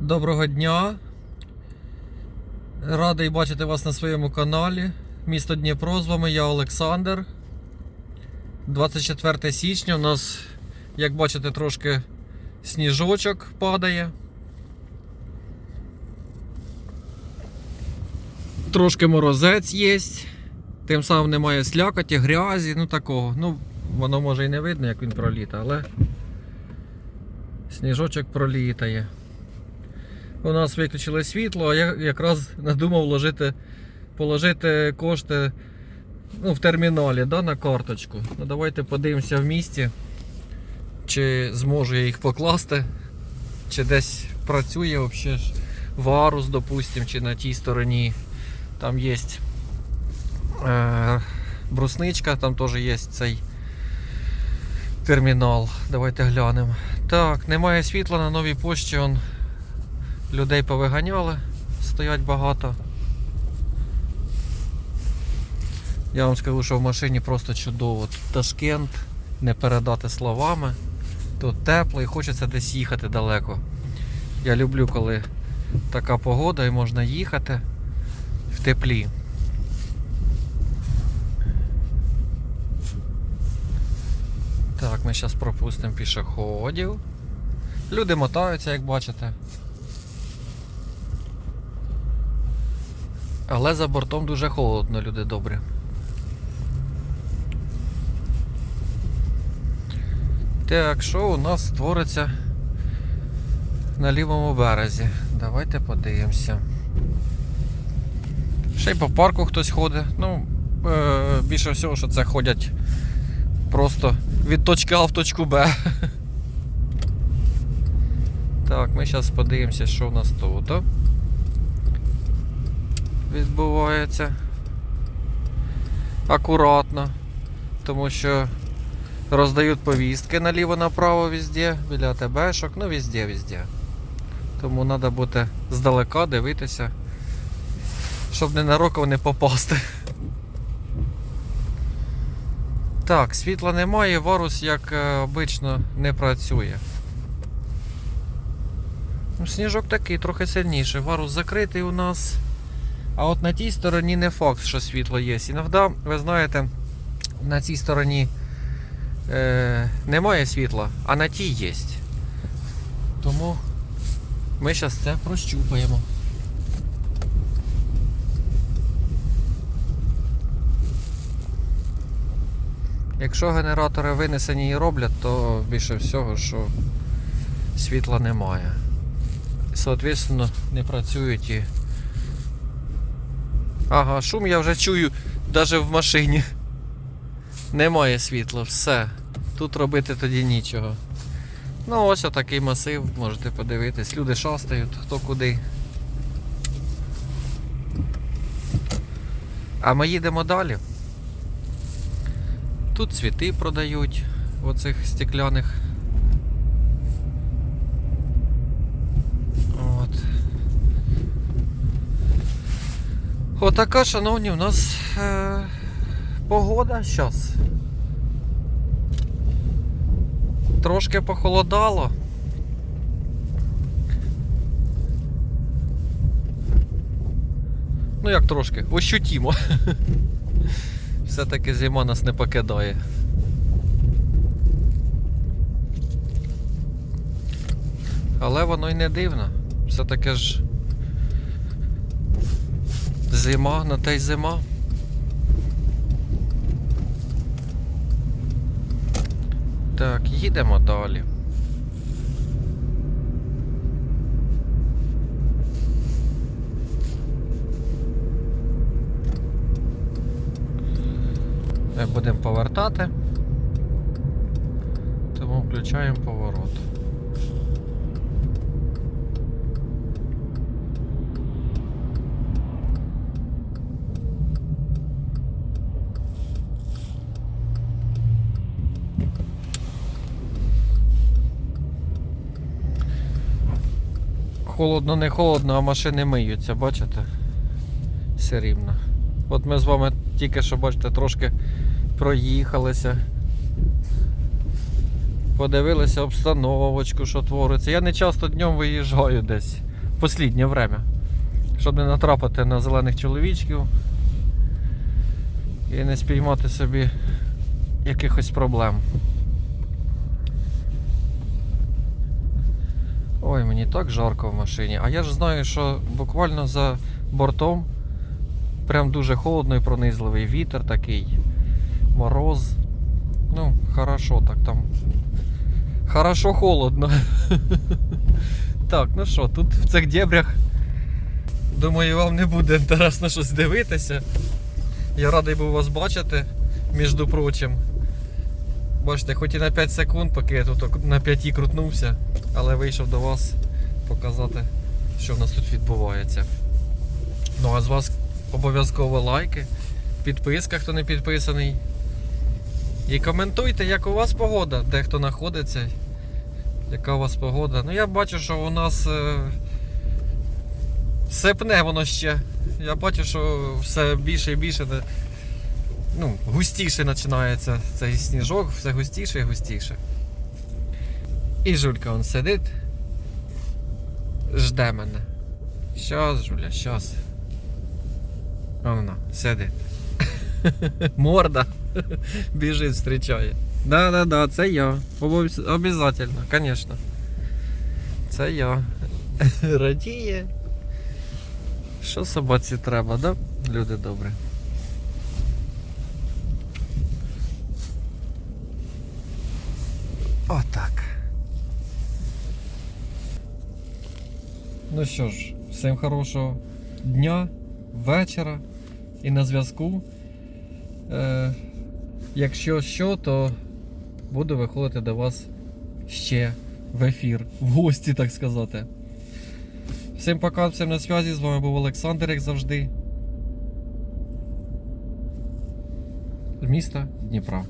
Доброго дня. Радий бачити вас на своєму каналі. Місто Дніпро, з вами я Олександр. 24 січня у нас, як бачите, трошки сніжочок падає. Трошки морозець є. Тим самим немає слякоті, грязі, ну такого. Ну, воно може і не видно, як він проліта, але сніжочок пролітає. У нас виключили світло, а я якраз надумав вложити, положити кошти ну, в терміналі да, на карточку. Ну, давайте подивимося в місті, чи зможу я їх покласти, чи десь працює взагалі варус, допустим, чи на тій стороні. Там є е, брусничка, там теж є цей термінал. Давайте глянемо. Так, немає світла на новій пошті. Он людей повиганяли, стоять багато. Я вам скажу, що в машині просто чудово. Ташкент не передати словами. Тут тепло і хочеться десь їхати далеко. Я люблю, коли така погода і можна їхати в теплі. Так, ми зараз пропустимо пішоходів. Люди мотаються, як бачите. Але за бортом дуже холодно, люди добрі. Так, що у нас твориться на лівому березі? Давайте подивимося. Ще й по парку хтось ходить. Ну, е, більше всього, що це ходять просто від точки А в точку Б. Так, ми зараз подивимося, що у нас тут відбувається. Акуратно. Тому що роздають повістки наліво-направо везде, біля ТБшок, ну везде, везде. Тому треба бути здалека дивитися, щоб ненароком не попасти. Так, світла немає, варус, як е, обично, не працює. Ну, Сніжок такий, трохи сильніший. Варус закритий у нас. А от на тій стороні не факт, що світло є. Іноді, ви знаєте, на цій стороні е, немає світла, а на тій є. Тому ми зараз це прощупаємо. Якщо генератори винесені і роблять, то більше всього, що світла немає. Соответственно, не працюють і. Ага, шум я вже чую навіть в машині. Немає світла, все. Тут робити тоді нічого. Ну ось отакий масив, можете подивитись. Люди шастають, хто куди. А ми їдемо далі. Тут цвіти продають в оцих стекляних. От. Отака, шановні, у нас е, погода зараз. Трошки похолодало. Ну як трошки, ощутімо. Все-таки зима нас не покидає. Але воно й не дивно. Все-таки ж зима на те й зима. Так, їдемо далі. Будемо повертати, тому включаємо поворот. Холодно, не холодно, а машини миються, бачите? Все рівно. От ми з вами тільки що, бачите, трошки проїхалися. Подивилися обстановочку, що твориться. Я не часто днем виїжджаю десь. Посліднє время. Щоб не натрапити на зелених чоловічків і не спіймати собі якихось проблем. Ой, мені так жарко в машині. А я ж знаю, що буквально за бортом прям дуже холодно і пронизливий вітер такий, мороз. Ну, хорошо так там. Хорошо холодно. Так, ну що, тут в цих дебрях, думаю, вам не буде інтересно щось дивитися. Я радий був вас бачити, між прочим. Бачите, хоч і на 5 секунд, поки я тут на 5 крутнувся, але вийшов до вас показати, що в нас тут відбувається. Ну а з вас обов'язково лайки, підписка, хто не підписаний. І коментуйте, як у вас погода, де хто знаходиться, яка у вас погода. Ну я бачу, що у нас е, сипне воно ще. Я бачу, що все більше і більше ну, густіше починається цей сніжок, все густіше і густіше. І Жулька он сидить, жде мене. Щас, Жуля, щас. Вона сидить. Морда біжить, зустрічає. Да-да-да, це я. Обов'яз- звісно. Це я. Радіє. Що собаці треба, да? Люди добрі. Отак. Ну що ж, всім хорошого дня, вечора і на зв'язку. Е, якщо що, то буду виходити до вас ще в ефір, в гості, так сказати. Всім пока, всім на зв'язі. З вами був Олександр, як завжди. З міста Дніпра.